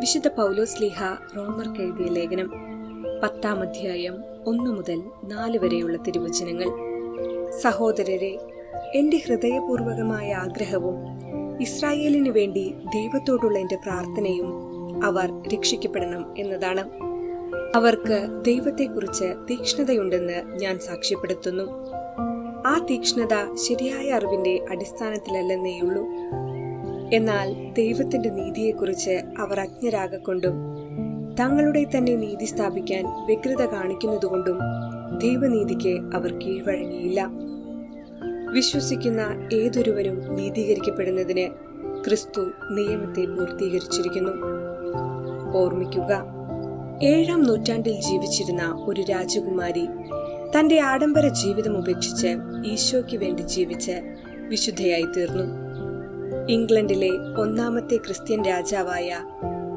വിശുദ്ധ പൗലോസ് ലീഹ റോമർക്ക് എഴുതിയ ലേഖനം പത്താം അധ്യായം ഒന്നു മുതൽ നാല് വരെയുള്ള തിരുവചനങ്ങൾ. സഹോദരരെ എന്റെ ഹൃദയപൂർവകമായ ആഗ്രഹവും ഇസ്രായേലിനു വേണ്ടി ദൈവത്തോടുള്ള എന്റെ പ്രാർത്ഥനയും അവർ രക്ഷിക്കപ്പെടണം എന്നതാണ്. അവർക്ക് ദൈവത്തെക്കുറിച്ച് തീക്ഷ്ണതയുണ്ടെന്ന് ഞാൻ സാക്ഷ്യപ്പെടുത്തുന്നു. ആ തീക്ഷ്ണത ശരിയായ അറിവിന്റെ അടിസ്ഥാനത്തിലല്ലെന്നേയുള്ളൂ. എന്നാൽ ദൈവത്തിന്റെ നീതിയെക്കുറിച്ച് അവർ അജ്ഞരാകൊണ്ടും തങ്ങളുടെ തന്നെ നീതി സ്ഥാപിക്കാൻ വ്യഗ്രത കാണിക്കുന്നതുകൊണ്ടും ദൈവനീതിക്ക് അവർ കീഴ്വഴങ്ങിയില്ല. വിശ്വസിക്കുന്ന ഏതൊരുവനും നീതീകരിക്കപ്പെടുന്നതിന് ക്രിസ്തു നിയമത്തെ പൂർത്തീകരിച്ചിരിക്കുന്നു. ഓർമ്മിക്കുക ഏഴാം നൂറ്റാണ്ടിൽ ജീവിച്ചിരുന്ന ഒരു രാജകുമാരി തന്റെ ആഡംബര ജീവിതം ഉപേക്ഷിച്ച് ഈശോയ്ക്ക് വേണ്ടി ജീവിച്ച് വിശുദ്ധയായി തീർന്നു ഇംഗ്ലണ്ടിലെ ഒന്നാമത്തെ ക്രിസ്ത്യൻ രാജാവായ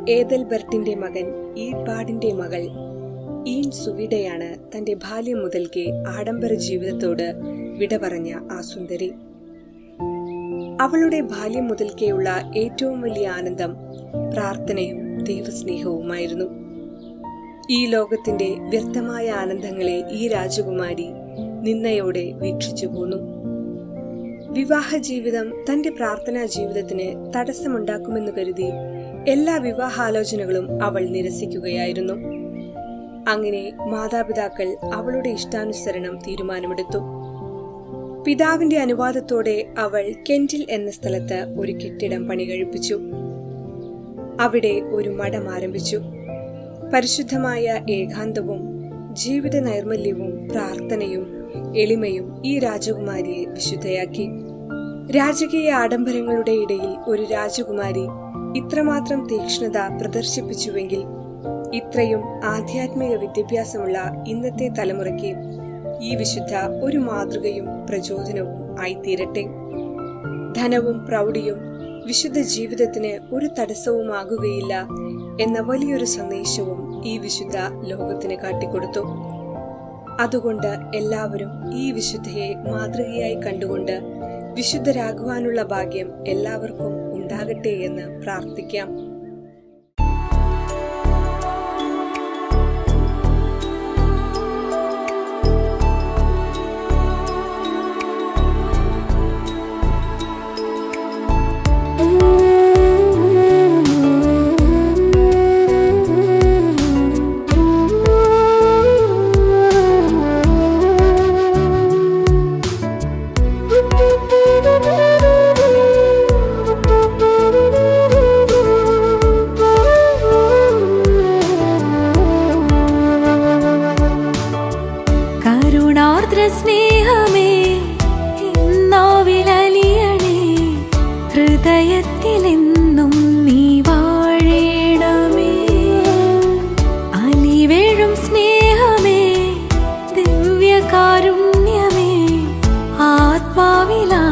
ഏതൽബർട്ടിന്റെ മകൻ ഈഡ്ബാഡിന്റെ മകൾ ഈൻ സുവിഡയാണ് തന്റെ ബാല്യം മുതൽക്കേ ആഡംബര ജീവിതത്തോട് വിട പറഞ്ഞ ആ സുന്ദരി. അവളുടെ ബാല്യം മുതൽക്കേയുള്ള ഏറ്റവും വലിയ ആനന്ദം പ്രാർത്ഥനയും ദൈവസ്നേഹവുമായിരുന്നു. ഈ ലോകത്തിന്റെ വ്യർത്ഥമായ ആനന്ദങ്ങളെ ഈ രാജകുമാരി നിന്നയോടെ വീക്ഷിച്ചു പോന്നു. വിവാഹ ജീവിതം തന്റെ പ്രാർത്ഥനാ ജീവിതത്തിന് തടസ്സമുണ്ടാക്കുമെന്ന് കരുതി എല്ലാ വിവാഹാലോചനകളും അവൾ നിരസിക്കുകയായിരുന്നു. അങ്ങനെ മാതാപിതാക്കൾ അവളുടെ ഇഷ്ടാനുസരണം തീരുമാനമെടുത്തു. പിതാവിന്റെ അനുവാദത്തോടെ അവൾ കെന്റിൽ എന്ന സ്ഥലത്ത് ഒരു കെട്ടിടം പണി കഴിപ്പിച്ചു അവിടെ ഒരു മഠം ആരംഭിച്ചു. പരിശുദ്ധമായ ഏകാന്തവും ജീവിത നൈർമല്യവും പ്രാർത്ഥനയും എളിമയും ഈ രാജകുമാരിയെ വിശുദ്ധയാക്കി. രാജകീയ ആഡംബരങ്ങളുടെ ഇടയിൽ ഒരു രാജകുമാരി ഇത്രമാത്രം തീക്ഷ്ണത പ്രദർശിപ്പിച്ചുവെങ്കിൽ ഇത്രയും ആധ്യാത്മിക വിദ്യാഭ്യാസമുള്ള ഇന്നത്തെ തലമുറയ്ക്ക് ഈ വിശുദ്ധ ഒരു മാതൃകയും പ്രചോദനവും ആയിത്തീരട്ടെ. ധനവും പ്രൗഢിയും വിശുദ്ധ ജീവിതത്തിന് ഒരു തടസ്സവുമാകുകയില്ല എന്ന വലിയൊരു സന്ദേശവും ഈ വിശുദ്ധ ലോകത്തിന് കാട്ടിക്കൊടുത്തു. അതുകൊണ്ട് എല്ലാവരും ഈ വിശുദ്ധയെ മാതൃകയായി കണ്ടുകൊണ്ട് വിശുദ്ധരാകുവാനുള്ള ഭാഗ്യം എല്ലാവർക്കും ഉണ്ടാകട്ടെ എന്ന് പ്രാർത്ഥിക്കാം. ആർദ്ര സ്നേഹമേ നോവിലിയണേ ഹൃദയത്തിൽ എന്നും നീ വാഴേണമേ. അലിവേഴും സ്നേഹമേ ദിവ്യകാരുണ്യമേ ആത്മാവിലാ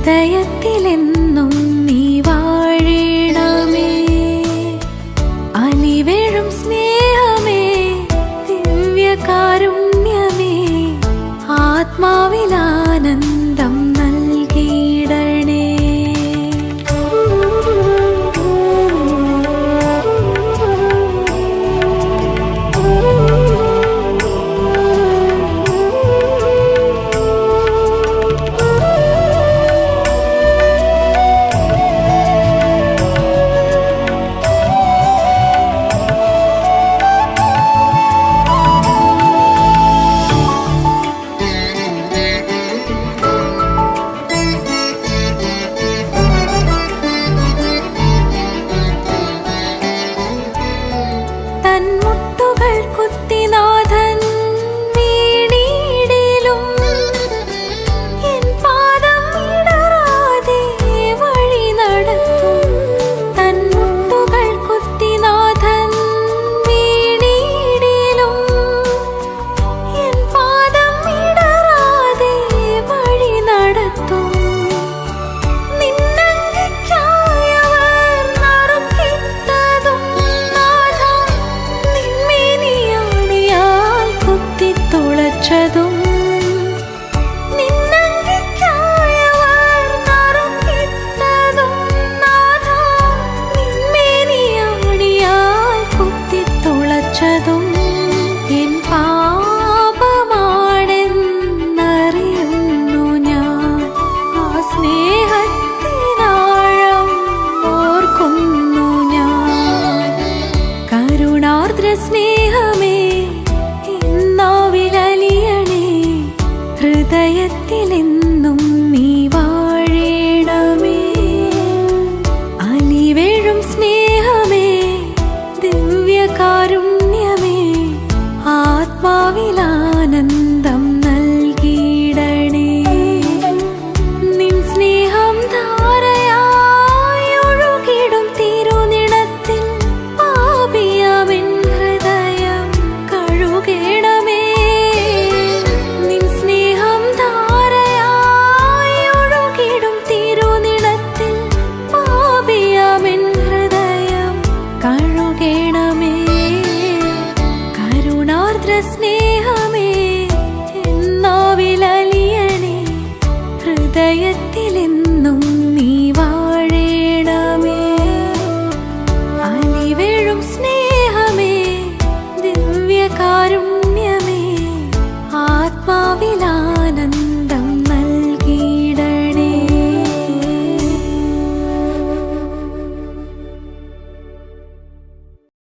ഹൃദയത്തിലെന്നും നീ വാഴേണമേ അലിവേഴും സ്നേഹ